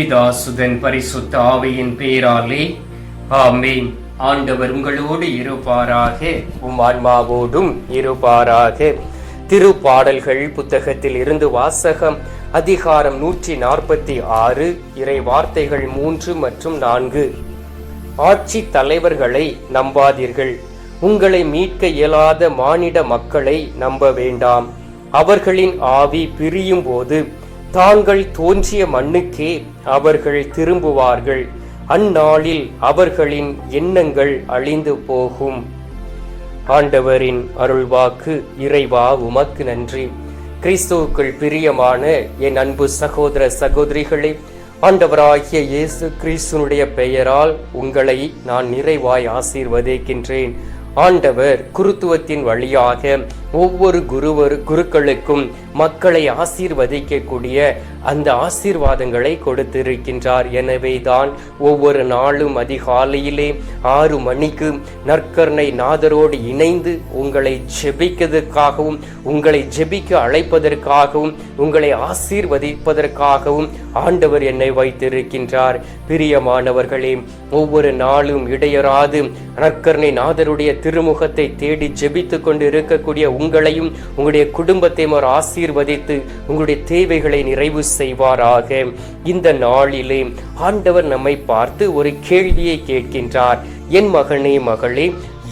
பிதாசுதன் பரிசுத்த ஆவியின் பேராலே ஆமேன். ஆண்டவர் உங்களோடு இருப்பாராக. உம் ஆன்மாவோடும் இருப்பாராக. திருப்பாடல்கள் புத்தகத்தில் இருந்து வாசகம் அதிகாரம் நூற்றி நாற்பத்தி ஆறு இறை வார்த்தைகள் மூன்று மற்றும் நான்கு. ஆட்சி தலைவர்களை நம்பாதீர்கள். உங்களை மீட்க இயலாத மானிட மக்களை நம்ப வேண்டாம். அவர்களின் ஆவி பிரியும் போது தாங்கள் தோன்றிய மண்ணுக்கே அவர்கள் திரும்புவார்கள். அந்நாளில் அவர்களின் எண்ணங்கள் அழிந்து போகும். ஆண்டவரின் அருள்வாக்கு இறைவா உமக்கு நன்றி. கிறிஸ்துவுக்குள் பிரியமான என் அன்பு சகோதர சகோதரிகளே ஆண்டவராகிய இயேசு கிறிஸ்துனுடைய பெயரால் உங்களை நான் நிறைவாய் ஆசீர்வதிக்கின்றேன். ஆண்டவர் குருத்துவத்தின் வழியாக ஒவ்வொரு குருவர் குருக்களுக்கும் மக்களை ஆசீர்வதிக்கக்கூடிய அந்த ஆசீர்வாதங்களை கொடுத்திருக்கின்றார். எனவே தான் ஒவ்வொரு நாளும் அதிகாலையிலே ஆறு மணிக்கு நற்கர்ணை நாதரோடு இணைந்து உங்களை ஜெபிக்கிறதுக்காகவும் உங்களை ஜெபிக்க அழைப்பதற்காகவும் உங்களை ஆசீர்வதிப்பதற்காகவும் ஆண்டவர் என்னை வைத்திருக்கின்றார். பிரியமானவர்களே ஒவ்வொரு நாளும் இடையராது நற்கர்ணை நாதருடைய திருமுகத்தை தேடி ஜெபித்துக் கொண்டு இருக்கக்கூடிய உங்களையும் உங்களுடைய குடும்பத்தையும் ஒரு ஆசீர் ஆசீர்வதித்து உங்களுடைய தேவைகளை நிறைவு செய்வாராக. இந்த நாளிலே ஆண்டவர் நம்மை பார்த்து ஒரு கேள்வியை கேட்கின்றார். என் மகனே மகளே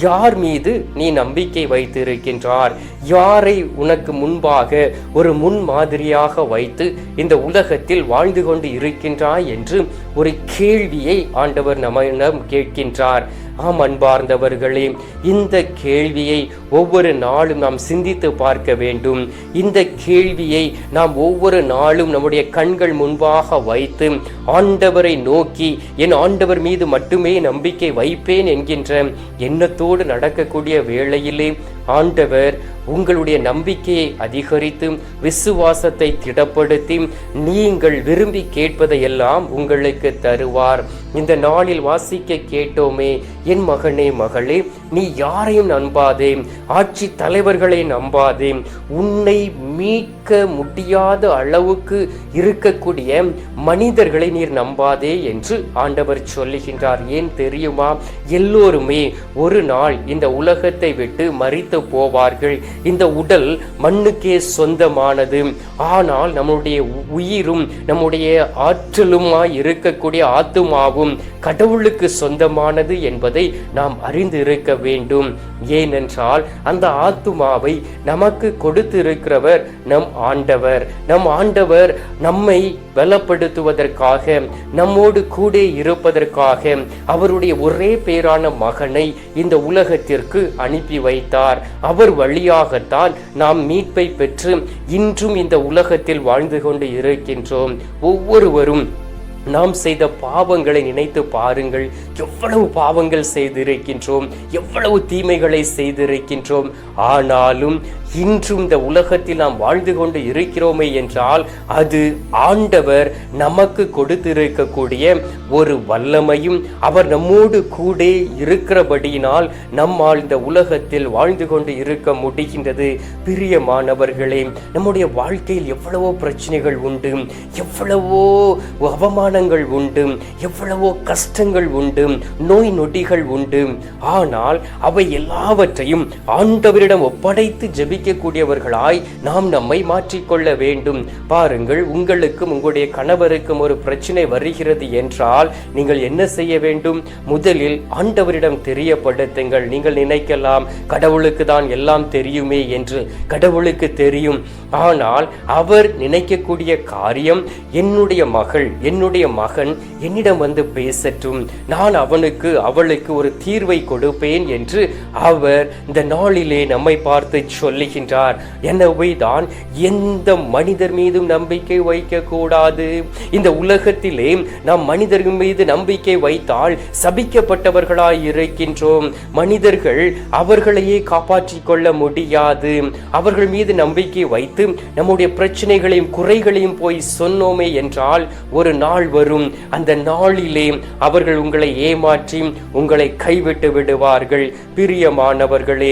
யார் மீது நீ நம்பிக்கை வைத்திருக்கின்றார்? யாரை உனக்கு முன்பாக ஒரு முன் மாதிரியாக வைத்து இந்த உலகத்தில் வாழ்ந்து கொண்டு இருக்கின்றாய் என்று ஒரு கேள்வியை ஆண்டவர் நம்மிடம் கேட்கின்றார். ஆம் அன்பார்ந்தவர்களே இந்த கேள்வியை ஒவ்வொரு நாளும் நாம் சிந்தித்து பார்க்க வேண்டும். இந்த கேள்வியை நாம் ஒவ்வொரு நாளும் நம்முடைய கண்கள் முன்பாக வைத்து ஆண்டவரை நோக்கி என் ஆண்டவர் மீது மட்டுமே நம்பிக்கை வைப்பேன் என்கின்ற எண்ணத்தோடு நடக்கக்கூடிய வேளையிலே ஆண்டவர் உங்களுடைய நம்பிக்கையை அதிகரித்து விசுவாசத்தை திடப்படுத்தி நீங்கள் விரும்பி கேட்பதையெல்லாம் உங்களுக்கு தருவார். இந்த நாளில் வாசிக்க கேட்டோமே என் மகனே மகளே நீ யாரையும் நம்பாதே. ஆட்சி தலைவர்களை நம்பாதே. உன்னை மீட்க முடியாத அளவுக்கு இருக்கக்கூடிய மனிதர்களை நீர் நம்பாதே என்று ஆண்டவர் சொல்லுகின்றார். ஏன் தெரியுமா? எல்லோருமே ஒரு நாள் இந்த உலகத்தை விட்டு மறித்து போவார்கள். இந்த உடல் மண்ணுக்கே சொந்தமானது. ஆனால் நம்முடைய உயிரும் நம்முடைய ஆற்றலுமாய் இருக்கக்கூடிய ஆத்துமாவும் கடவுளுக்கு சொந்தமானது என்பதை நாம் அறிந்து இருக்க வேண்டும். ஏனென்றால் அந்த ஆத்துமாவை நமக்கு கொடுத்திருக்கிறவர் நம் ஆண்டவர். நம் ஆண்டவர் நம்மை பலப்படுத்துவதற்காக நம்மோடு கூட இருப்பதற்காக அவருடைய ஒரே பேரான மகனை இந்த உலகத்திற்கு அனுப்பி வைத்தார். அவர் வழியாகத்தான் நாம் மீட்பை பெற்று இன்றும் இந்த உலகத்தில் வாழ்ந்து கொண்டு இருக்கின்றோம். ஒவ்வொருவரும் நாம் செய்த பாவங்களை நினைத்து பாருங்கள். எவ்வளவு பாவங்கள் செய்திருக்கின்றோம் எவ்வளவு தீமைகளை செய்திருக்கின்றோம். ஆனாலும் இன்றும் இந்த உலகத்தில் நாம் வாழ்ந்து கொண்டு இருக்கிறோமே என்றால் அது ஆண்டவர் நமக்கு கொடுத்திருக்கக்கூடிய ஒரு வல்லமையும் அவர் நம்மோடு கூட இருக்கிறபடியினால் நம்மால் இந்த உலகத்தில் வாழ்ந்து கொண்டு இருக்க முடிகின்றது. பிரியமானவர்களே நம்முடைய வாழ்க்கையில் எவ்வளவோ பிரச்சனைகள் உண்டு எவ்வளவோ அவமானங்கள் உண்டு எவ்வளவோ கஷ்டங்கள் உண்டு. நோய் நொடிகள் உண்டு. ஆனால் அவை எல்லாவற்றையும் ஆண்டவரிடம் ஒப்படைத்து ஜபிக்கக்கூடியவர்களாய் நாம் நம்மை மாற்றிக்கொள்ள வேண்டும். பாருங்கள் உங்களுக்கும் உங்களுடைய கணவருக்கும் ஒரு பிரச்சனை வருகிறது என்றால் நீங்கள் என்ன செய்ய வேண்டும்? முதலில் ஆண்டவரிடம் தெரியப்படுத்துங்கள். நீங்கள் நினைக்கலாம் கடவுளுக்கு தான் எல்லாம் தெரியுமே என்று. கடவுளுக்கு தெரியும். ஆனால் அவர் நினைக்கக்கூடிய காரியம் என்னுடைய மகள் என்னுடைய மகன் என்னிடம் வந்து பேசட்டும். நான் நான் அவனுக்கு அவளுக்கு ஒரு தீர்வை கொடுப்பேன் என்று அவர் இந்த நாளிலே நம்மை பார்த்து சொல்லுகின்றார். எனவே தான் எந்த மனிதர் மீதும் நம்பிக்கை வைக்கக்கூடாது. இந்த உலகத்திலே நாம் மனிதர்கள் மீது நம்பிக்கை வைத்தால் சபிக்கப்பட்டவர்களாய் இருக்கின்றோம். மனிதர்கள் அவர்களையே காப்பாற்றிக் கொள்ள முடியாது. அவர்கள் மீது நம்பிக்கை வைத்து நம்முடைய பிரச்சனைகளையும் குறைகளையும் போய் சொன்னோமே என்றால் ஒரு நாள் வரும். அந்த நாளிலே அவர்கள் உங்களை ஏமாற்றி உங்களை கைவிட்டு விடுவார்கள். பிரியமானவர்களே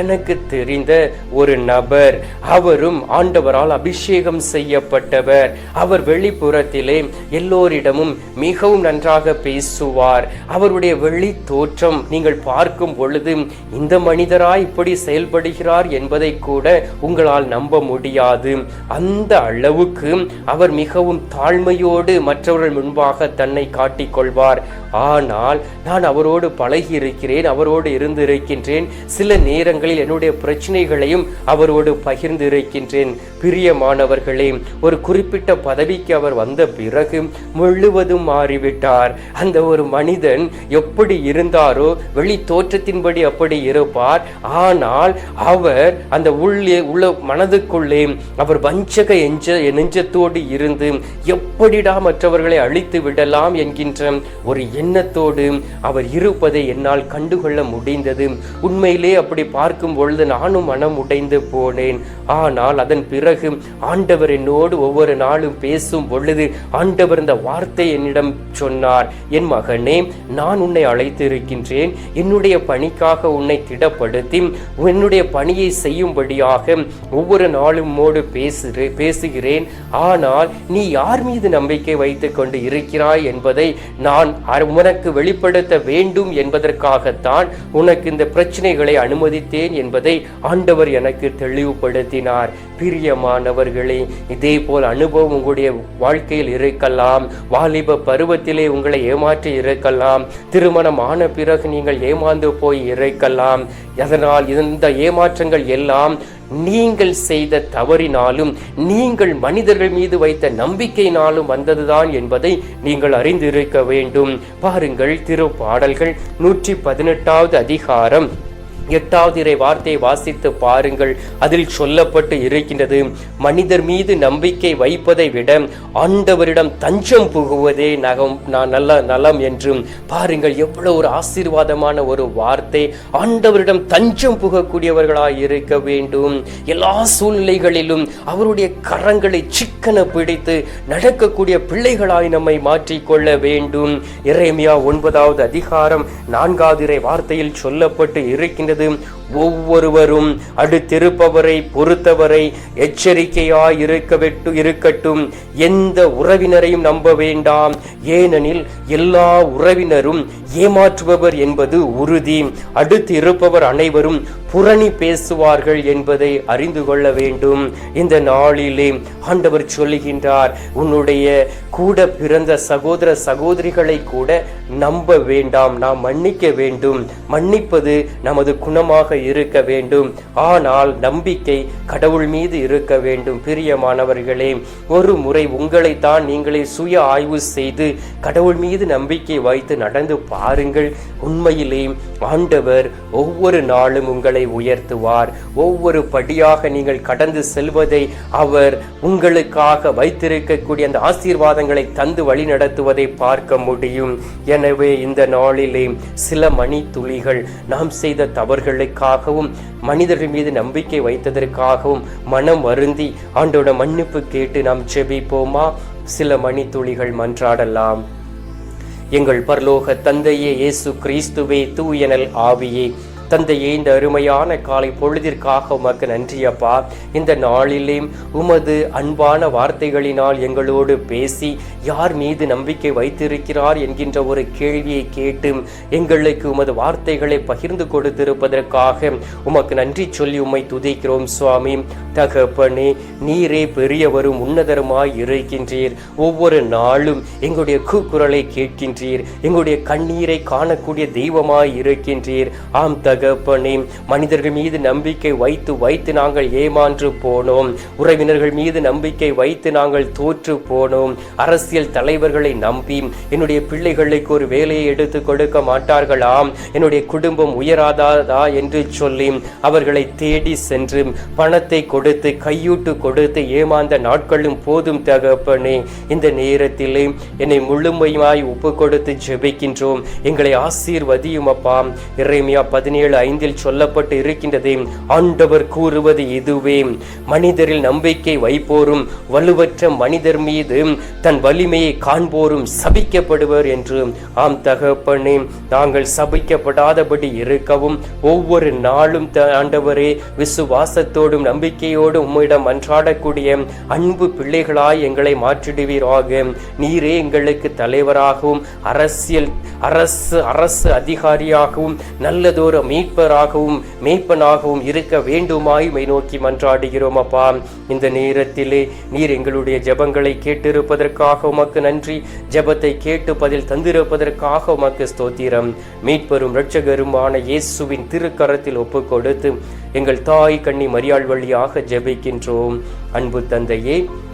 எனக்கு தெரிந்த ஒரு நபர் அவரும் ஆண்டவரால் அபிஷேகம் செய்யப்பட்டவர். அவர் வெளிப்புறத்திலே எல்லோரிடமும் மிகவும் நன்றாக பேசுவார். அவருடைய வெளி தோற்றம் நீங்கள் பார்க்கும் பொழுது இந்த மனிதரா இப்படி செயல்படுகிறார் என்பதை கூட உங்களால் நம்ப முடியாது. அந்த அளவுக்கு அவர் மிகவும் தாழ்மையோடு மற்றவர்கள் முன்பாக தன்னை காட்டிக்கொள்வார். ஆனால் நான் அவரோடு பழகி இருக்கிறேன் அவரோடு இருந்து இருக்கின்றேன் சில நேரங்களில் என்னுடைய பிரச்சனைகளையும் அவரோடு பகிர்ந்து இருக்கின்றேன் பிரியமானவர்களே ஒரு குறிப்பிட்ட பதவிக்கு அவர் வந்த பிறகு முழுவதும் மாறிவிட்டார். அந்த ஒரு மனிதன் எப்படி இருந்தாரோ வெளி தோற்றத்தின்படி அப்படி இருப்பார். ஆனால் அவர் அந்த உள்ளே உள்ள மனதுக்குள்ளே அவர் வஞ்சக எஞ்ச நெஞ்சத்தோடு இருந்து எப்படிடா மற்றவர்களை அழித்து விடலாம் என்கின்ற ஒரு எண்ணத்தோடு அவர் இருப்பதை என்னால் கண்டுகொள்ள முடிந்தது. உண்மையிலே அப்படி பார்க்கும் பொழுது நானும் மனம் உடைந்து போனேன். ஆனால் அதன் பிறகு ஆண்டவர் என்னோடு ஒவ்வொரு நாளும் பேசும் பொழுது ஆண்டவர் இந்த வார்த்தை என்னிடம் சொன்னார் என் மகனே நான் உன்னை அழைத்திருக்கின்றேன். என்னுடைய பணிக்காக உன்னை திடப்படுத்தி என்னுடைய பணியை செய்யும்படியாக ஒவ்வொரு நாளும் மோடு பேசுகிறே பேசுகிறேன். ஆனால் நீ யார் மீது நம்பிக்கை வைத்துக் கொண்டு இருக்கிறாய் என்பதை நான் அ- உனக்கு வெளிப்படுத்த வேண்டும் என்பதற்காகத்தான் உனக்கு இந்த பிரச்சனைகளை அனுமதித்தேன் என்பதை ஆண்டவர் எனக்கு தெளிவுபடுத்தினார். பிரியமானவர்களே இதே போல் அனுபவம் உங்களுடைய வாழ்க்கையில் இருக்கலாம். வாலிப பருவத்திலே உங்களை ஏமாற்றி இருக்கலாம். திருமணம் ஆன பிறகு நீங்கள் ஏமாந்து போய் இருக்கலாம். அதனால் இந்த ஏமாற்றங்கள் எல்லாம் நீங்கள் செய்த தவறினாலும் நீங்கள் மனிதர்கள் மீது வைத்த நம்பிக்கையினாலும் வந்ததுதான் என்பதை நீங்கள் அறிந்திருக்க வேண்டும். பாருங்கள் திருப்பாடல்கள் நூற்றி பதினெட்டாவது அதிகாரம். எட்டாவது இறை வார்த்தையை வாசித்து பாருங்கள். அதில் சொல்லப்பட்டு இருக்கின்றது மனிதர் மீது நம்பிக்கை வைப்பதை விட ஆண்டவரிடம் தஞ்சம் புகுவதே நகம் நான் நல்ல நலம் என்றும். பாருங்கள் எவ்வளவு ஒரு ஆசீர்வாதமான ஒரு வார்த்தை. ஆண்டவரிடம் தஞ்சம் புகக்கூடியவர்களாய் இருக்க வேண்டும். எல்லா சூழ்நிலைகளிலும் அவருடைய கரங்களை சிக்கன பிடித்து நடக்கக்கூடிய பிள்ளைகளாய் நம்மை மாற்றிக்கொள்ள வேண்டும். இறைமையா ஒன்பதாவது அதிகாரம் நான்காவது இறை வார்த்தையில் சொல்லப்பட்டு இருக்கின்றது ஒவ்வொருவரும் அடுத்திருப்பவரை பொறுத்தவரை எச்சரிக்கையாய் இருக்கவிட்டு இருக்கட்டும். எந்த உறவினரையும் நம்ப வேண்டாம். ஏனெனில் எல்லா உறவினரும் ஏமாற்றுபவர் என்பது உறுதி. அடுத்து இருப்பவர் அனைவரும் புரணி பேசுவார்கள் என்பதை அறிந்து கொள்ள வேண்டும். இந்த நாளிலே ஆண்டவர் சொல்லுகின்றார் உன்னுடைய கூட பிறந்த சகோதர சகோதரிகளை கூட நம்ப வேண்டாம். நாம் மன்னிக்க வேண்டும். மன்னிப்பது நமது குணமாக இருக்க வேண்டும். ஆனால் நம்பிக்கை கடவுள் மீது இருக்க வேண்டும். பிரியமானவர்களே ஒரு முறை உங்களைத்தான் நீங்களே சுய ஆய்வு செய்து கடவுள் மீது நம்பிக்கை வைத்து நடந்து பாருங்கள். உண்மையிலே ஆண்டவர் ஒவ்வொரு நாளும் உங்களை உயர்த்துவார். ஒவ்வொரு படியாக நீங்கள் கடந்து செல்வதை அவர் உங்களுக்காக வைத்திருக்கக்கூடிய அந்த ஆசீர்வாதங்களை தந்து வழி நடத்துவதை பார்க்க முடியும். எனவே இந்த நாளிலே சில மணி துளிகள் நாம் செய்த தவறுகளுக்காகவும் மனிதர்கள் மீது நம்பிக்கை வைத்ததற்காகவும் மனம் வருந்தி ஆண்டோட மன்னிப்பு கேட்டு நாம் செபிப்போமா சில மணித்துளிகள் மன்றாடலாம். எங்கள் பரலோக தந்தையே இயேசு கிறிஸ்துவே தூயனல் ஆவியே. தந்தையே இந்த அருமையான காலை பொழுதிற்காக உமக்கு நன்றியப்பா இந்த நாளிலே உமது அன்பான வார்த்தைகளினால் எங்களோடு பேசி யார் மீது நம்பிக்கை வைத்திருக்கிறார் என்கின்ற ஒரு கேள்வியை கேட்டு எங்களுக்கு உமது வார்த்தைகளை பகிர்ந்து கொடுத்திருப்பதற்காக உமக்கு நன்றி சொல்லி உம்மை துதிக்கிறோம் சுவாமி. தகப்பனே நீரே பெரியவரும் உன்னதருமாய் இருக்கின்றீர். ஒவ்வொரு நாளும் எங்களுடைய கூக்குரலை கேட்கின்றீர். எங்களுடைய கண்ணீரை காணக்கூடிய தெய்வமாய் இருக்கின்றீர். ஆம் தகப்பனே மனிதர்கள் மீது நம்பிக்கை வைத்து வைத்து நாங்கள் ஏமாற்று போனோம். உறவினர்கள் மீது நம்பிக்கை வைத்து நாங்கள் தோற்று போனோம். அரசியல் தலைவர்களை நம்பி என்னுடைய பிள்ளைகளுக்கு ஒரு வேலையை எடுத்து கொடுக்க மாட்டார்களாம். என்னுடைய குடும்பம் உயராதாதா என்று சொல்லி அவர்களை தேடி சென்று பணத்தை கொடுத்து கையூட்டு கொடுத்து ஏமாந்த நாட்களும் போதும் தகப்பனே. இந்த நேரத்திலே என்னை முழுமையாய் ஒப்பு கொடுத்து ஜெபிக்கின்றோம். எங்களை ஆசீர்வதியும் அப்பா இறைமையா பதினேழு பதினேழு ஐந்தில் சொல்லப்பட்டு இருக்கின்றது. ஆண்டவர் கூறுவது இதுவே. மனிதரில் நம்பிக்கை வைப்போரும் வலுவற்ற மனிதர் மீது தன் வலிமையை காண்போரும் சபிக்கப்படுவர் என்று. ஆம் தகப்பனே நாங்கள் சபிக்கப்படாதபடி இருக்கவும் ஒவ்வொரு நாளும் ஆண்டவரே விசுவாசத்தோடும் நம்பிக்கையோடும் உம்மிடம் அன்றாடக்கூடிய அன்பு பிள்ளைகளாய் எங்களை மாற்றிடுவீராக. நீரே எங்களுக்கு தலைவராகவும் அரசியல் அரசு அரசு அதிகாரியாகவும் நல்லதொரு மீட்பராகவும் மேய்ப்பனாகவும் இருக்க வேண்டுமாய் மை நோக்கி மன்றாடுகிறோம் அப்பா. இந்த நேரத்திலே நீர் எங்களுடைய ஜெபங்களை கேட்டிருப்பதற்காக உமக்கு நன்றி. ஜெபத்தை கேட்டு பதில் தந்திருப்பதற்காக உமக்கு ஸ்தோத்திரம். மீட்பெரும் இரட்சகருமான இயேசுவின் திருக்கரத்தில் ஒப்பு கொடுத்து எங்கள் தாய் கண்ணி மரியாள் வழியாக ஜெபிக்கின்றோம். அன்பு தந்தையே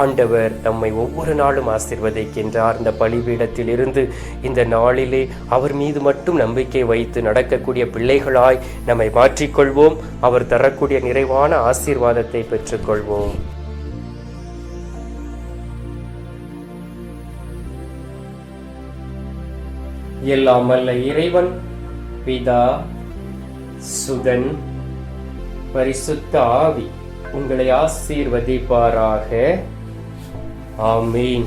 ஆண்டவர் நம்மை ஒவ்வொரு நாளும் ஆசிர்வதிக்கின்றார். இந்த பலிபீடத்தில் இருந்து இந்த நாளிலே அவர் மீது மட்டும் நம்பிக்கை வைத்து நடக்கக்கூடிய பிள்ளைகளாய் நம்மை மாற்றிக்கொள்வோம். அவர் தரக்கூடிய நிறைவான ஆசீர்வாதத்தை பெற்றுக்கொள்வோம். எல்லாம் வல்ல இறைவன் பிதா சுதன் பரிசுத்த ஆவி உங்களை ஆசீர்வதிப்பாராக. ஆமீன்